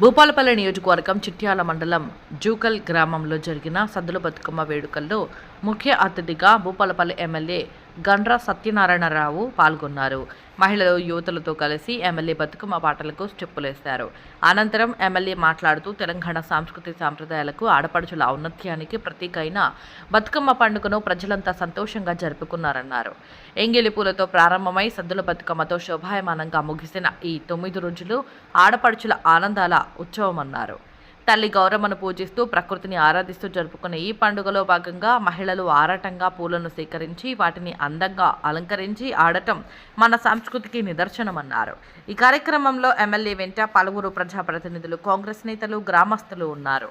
భూపాలపల్లి నియోజకవర్గం చిట్యాల మండలం జూకల్ గ్రామంలో జరిగిన సద్దుల బతుకమ్మ వేడుకల్లో ముఖ్య అతిథిగా భూపాలపల్లి ఎమ్మెల్యే గండ్ర సత్యనారాయణరావు పాల్గొన్నారు. మహిళలు యువతులతో కలిసి ఎమ్మెల్యే బతుకమ్మ పాటలకు స్టెప్పులేశారు. అనంతరం ఎమ్మెల్యే మాట్లాడుతూ తెలంగాణ సాంస్కృతిక సాంప్రదాయాలకు ఆడపడుచుల ఔన్నత్యానికి ప్రతీక అయిన బతుకమ్మ పండుగను ప్రజలంతా సంతోషంగా జరుపుకున్నారన్నారు. ఎంగిలి పూలతో ప్రారంభమై సద్దుల బతుకమ్మతో శోభాయమానంగా ముగిసిన ఈ తొమ్మిది రోజులు ఆడపడుచుల ఆనందాల ఉత్సవం అన్నారు తల్లి గౌరమ్మను పూజిస్తూ ప్రకృతిని ఆరాధిస్తూ జరుపుకునే ఈ పండుగలో భాగంగా మహిళలు ఆరాటంగా పూలను సేకరించి వాటిని అందంగా అలంకరించి ఆడటం మన సంస్కృతికి నిదర్శనమన్నారు. ఈ కార్యక్రమంలో ఎమ్మెల్యే వెంట పలువురు ప్రజాప్రతినిధులు కాంగ్రెస్ నేతలు గ్రామస్తులు ఉన్నారు.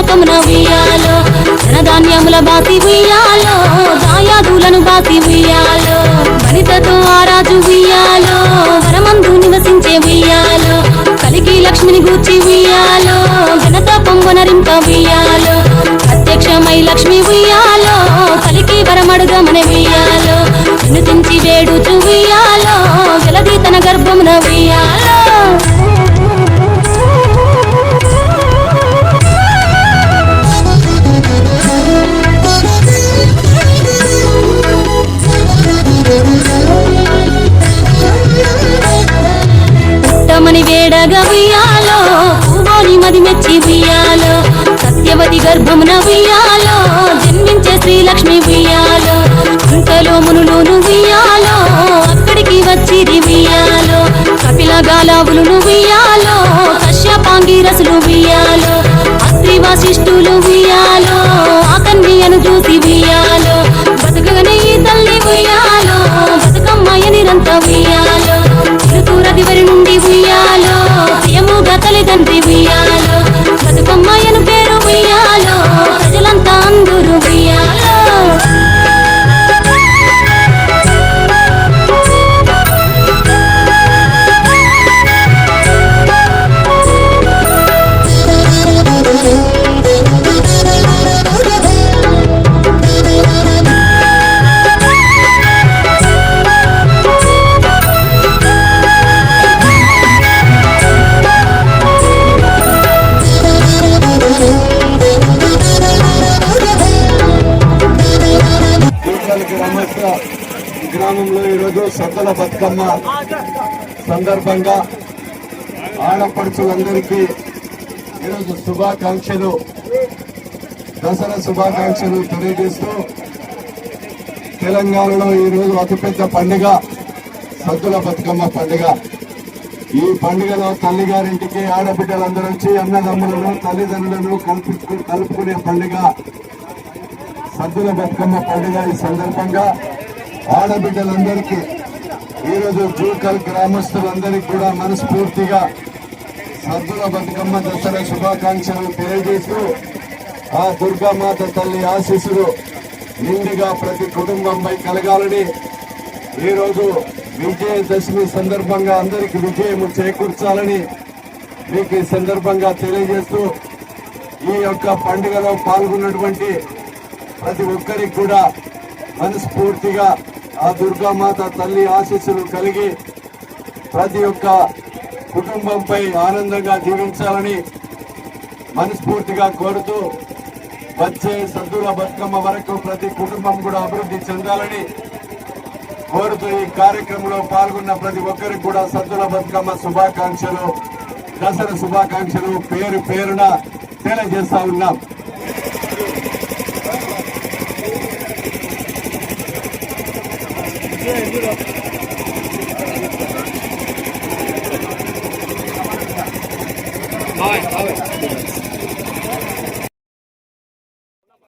తరగని ఉయ్యాలో ధనధాన్యముల బాసి ఉయ్యాలో దాయాదులను బాసి ఉయ్యాలో వనితతో ఆరాజు ఉయ్యాలో వరమందు నివసించే ఉయ్యాలో కలికి లక్ష్మిని గూర్చి ఉయ్యాలో ఘనత పొంగునరింప ఉయ్యాలో ప్రత్యక్షమై లక్ష్మి ఉయ్యాలో కలికి వరమడుగమని ఉయ్యాలో వినుతించి వేడుచు ఉయ్యాలో. పుట్టమని వేడగా మది మెచ్చి బియాలో సత్యవతి గర్భమున బియాలో జన్మించే శ్రీలక్ష్మి బియాలో ఇంతలో మునులోను బియాలో అక్కడికి వచ్చిరి బియాలో కపిల గాలావులు బియాలో కశ్యపాంగి రసులు ఉయ్యాలో అస్త్రి వాసిష్ఠులు తీర్థాల గ్రామస్థ గ్రామంలో ఈరోజు సద్దల బతుకమ్మ సందర్భంగా ఆడపడుచులందరికీ ఈరోజు శుభాకాంక్షలు దసరా శుభాకాంక్షలు తెలియజేస్తూ తెలంగాణలో ఈరోజు అతిపెద్ద పండుగ సద్దుల బతుకమ్మ పండుగ. ఈ పండుగలో తల్లిగారింటికి ఆడబిడ్డలందరూ వచ్చి అన్నదమ్ములను తల్లిదండ్రులను కలుపు కలుపుకునే పండుగ. సద్దుల బతుకమ్మ పండుగ ఈ సందర్భంగా ఆడబిడ్డలందరికీ ఈరోజు జూకల్ గ్రామస్తులందరికీ కూడా మనస్ఫూర్తిగా సద్దుల బతుకమ్మ దసరా శుభాకాంక్షలు తెలియజేస్తూ ఆ దుర్గామాత తల్లి ఆశీస్సులు నిండుగా ప్రతి కుటుంబంపై కలగాలని ఈరోజు విజయదశమి సందర్భంగా అందరికి విజయము చేకూర్చాలని మీకు ఈ సందర్భంగా తెలియజేస్తూ ఈ యొక్క పండుగలో పాల్గొన్నటువంటి ప్రతి ఒక్కరికి కూడా మనస్ఫూర్తిగా ఆ దుర్గామాత తల్లి ఆశీస్సులు కలిగి ప్రతి ఒక్క కుటుంబంపై ఆనందంగా జీవించాలని మనస్ఫూర్తిగా కోరుతూ వచ్చే సద్దుల బతుకమ్మ వరకు ప్రతి కుటుంబం కూడా అభివృద్ధి చెందాలని కోరుతూ ఈ కార్యక్రమంలో పాల్గొన్న ప్రతి ఒక్కరికి కూడా సద్దుల బతుకమ్మ శుభాకాంక్షలు దసరా శుభాకాంక్షలు పేరు పేరున తెలియజేస్తా ఉన్నాం. Yeah, good, good.